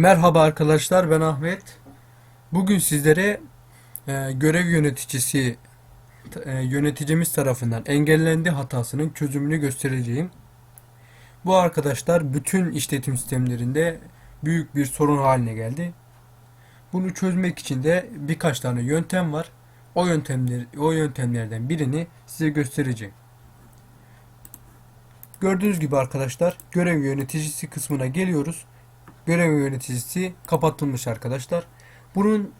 Merhaba arkadaşlar ben Ahmet. Bugün sizlere e, görev yöneticisi e, yöneticimiz tarafından engellendi hatasının çözümünü göstereceğim. Bu arkadaşlar bütün işletim sistemlerinde büyük bir sorun haline geldi. Bunu çözmek için de birkaç tane yöntem var. O yöntemler o yöntemlerden birini size göstereceğim. Gördüğünüz gibi arkadaşlar görev yöneticisi kısmına geliyoruz. Görev yöneticisi kapatılmış arkadaşlar. Bunun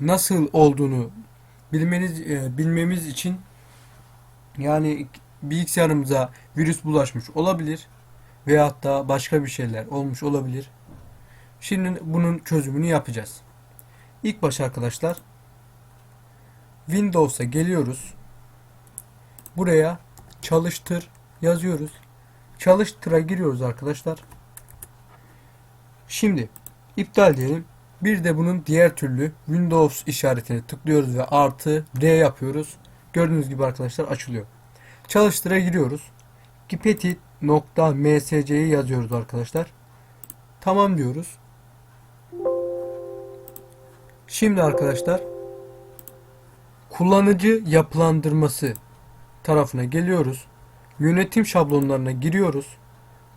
nasıl olduğunu bilmeniz e, bilmemiz için yani bilgisayarımıza virüs bulaşmış olabilir veyahut da başka bir şeyler olmuş olabilir. Şimdi bunun çözümünü yapacağız. İlk baş arkadaşlar Windows'a geliyoruz. Buraya çalıştır yazıyoruz. Çalıştıra giriyoruz arkadaşlar. Şimdi iptal diyelim. Bir de bunun diğer türlü Windows işaretine tıklıyoruz ve artı R yapıyoruz. Gördüğünüz gibi arkadaşlar açılıyor. Çalıştıra giriyoruz. Gipetit.msc'yi yazıyoruz arkadaşlar. Tamam diyoruz. Şimdi arkadaşlar kullanıcı yapılandırması tarafına geliyoruz. Yönetim şablonlarına giriyoruz.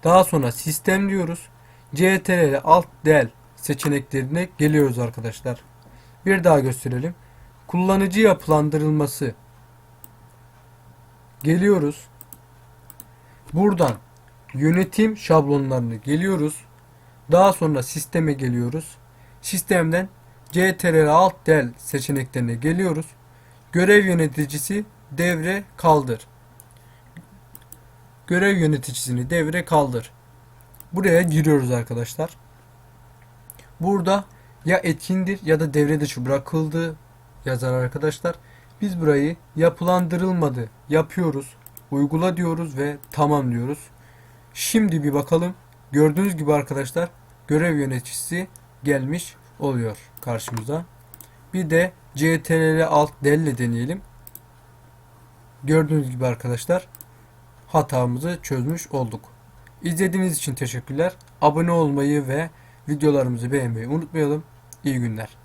Daha sonra sistem diyoruz. CTRL Alt Del seçeneklerine geliyoruz arkadaşlar. Bir daha gösterelim. Kullanıcı yapılandırılması. Geliyoruz. Buradan yönetim şablonlarını geliyoruz. Daha sonra sisteme geliyoruz. Sistemden CTRL Alt Del seçeneklerine geliyoruz. Görev yöneticisi devre kaldır. Görev yöneticisini devre kaldır. Buraya giriyoruz arkadaşlar. Burada ya etkindir ya da devre dışı bırakıldı yazar arkadaşlar. Biz burayı yapılandırılmadı yapıyoruz. Uygula diyoruz ve tamam diyoruz. Şimdi bir bakalım. Gördüğünüz gibi arkadaşlar görev yöneticisi gelmiş oluyor karşımıza. Bir de CTRL Alt Del deneyelim. Gördüğünüz gibi arkadaşlar hatamızı çözmüş olduk. İzlediğiniz için teşekkürler. Abone olmayı ve videolarımızı beğenmeyi unutmayalım. İyi günler.